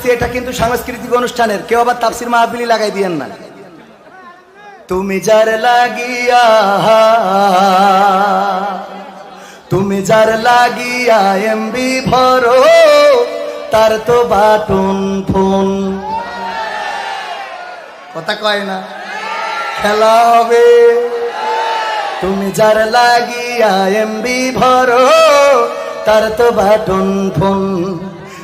দিচ্ছি এটা কিন্তু সাংস্কৃতিক অনুষ্ঠানের। কেউ আবার তাফসির মাহফিলি লাগাই দিয়েন না। তুমি যার লাগিয়া, তুমি যার লাগিয়া এমবি ভরো, তার তো বাটন ফোন। কথা কয় না? খেলা হবে। তুমি যার লাগিয়া এমবি ভরো, তার তো বাটন ফোন।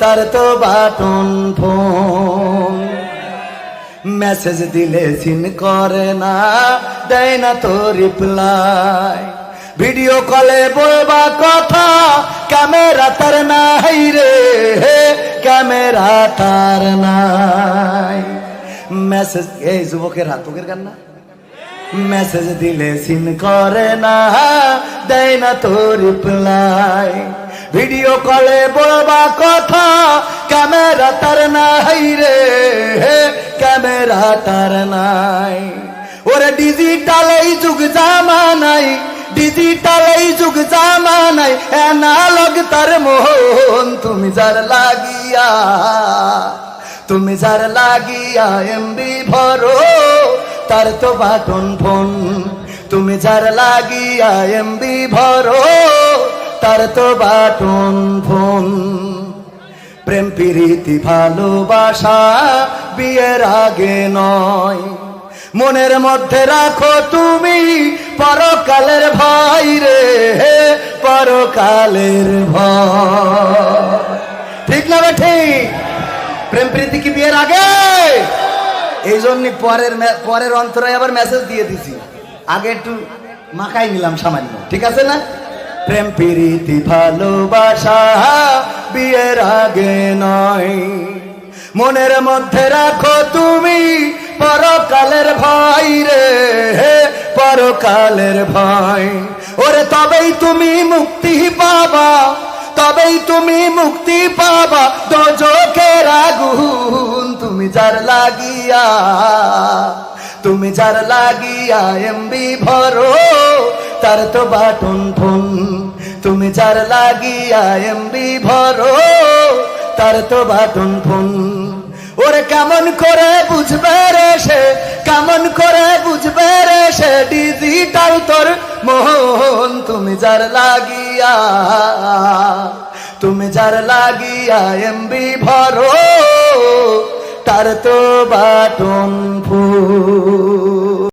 তার তো বাটন ফোন। মেসেজ দিলে সিন করে না, দেয় না তো রিপ্লাই ভিডিও কলে বলবা কথা ক্যামেরা তার নাই রে ক্যামেরা তার নাই। মেসেজ এই যুবকের হাতুকের গান না মেসেজ দিলে সিন করে না, দেয় না তো রিপ্লাই ভিডিও কলে বলবা কথা, ক্যামেরা তার নাই রে ক্যামেরা তার নাই। ওরে ডিজিটাল এই যুগ জামানাই ডিজিটাল এই যুগ জামানাই, অ্যানালগ তার মোহন তুমি যার লাগিয়া, তুমি যার লাগিয়া এমবি ভরো, তার তো বাটন ফোন, তুমি যার লাগিয়া এমবি ভরো। তো বাটন ফোন। প্রেম, প্রীতি, ভালোবাসা বিয়ের আগে নয়। মনের মধ্যে রাখো তুমি পরকালের ভাই রে পরকালের ভয়। ঠিক না বে ঠিক? প্রেম, প্রীতি কি বিয়ের আগে? এই জন্য পরের পরের অন্তরায় আবার মেসেজ দিয়ে দিছি। আগে একটু মাখাই নিলাম সামান্য। ঠিক আছে না? প্রেম, প্রীতি, ভালোবাসা বিয়ের আগে নয়। মনের মধ্যে রাখো তুমি পরকালের ভাই রে পরকালের ভাই ওরে, তবেই তুমি মুক্তি পাবা, তবেই তুমি মুক্তি পাবা। দোজকের আগুন তুমি যার লাগিয়া, তুমি যার লাগিয়া এমবি ভরো। তার তো বাটন ফোন তুমি যার লাগিয়া এমবি ভরো, তার তো বাটন ফোন ওরে কেমন করে বুঝবে রে সে, কেমন করে বুঝবে রে সে ডিজিটাল তোর মোহন। তুমি যার লাগিয়া, তুমি যার লাগিয়া এমবি ভরো, তার তো বাটন ফুল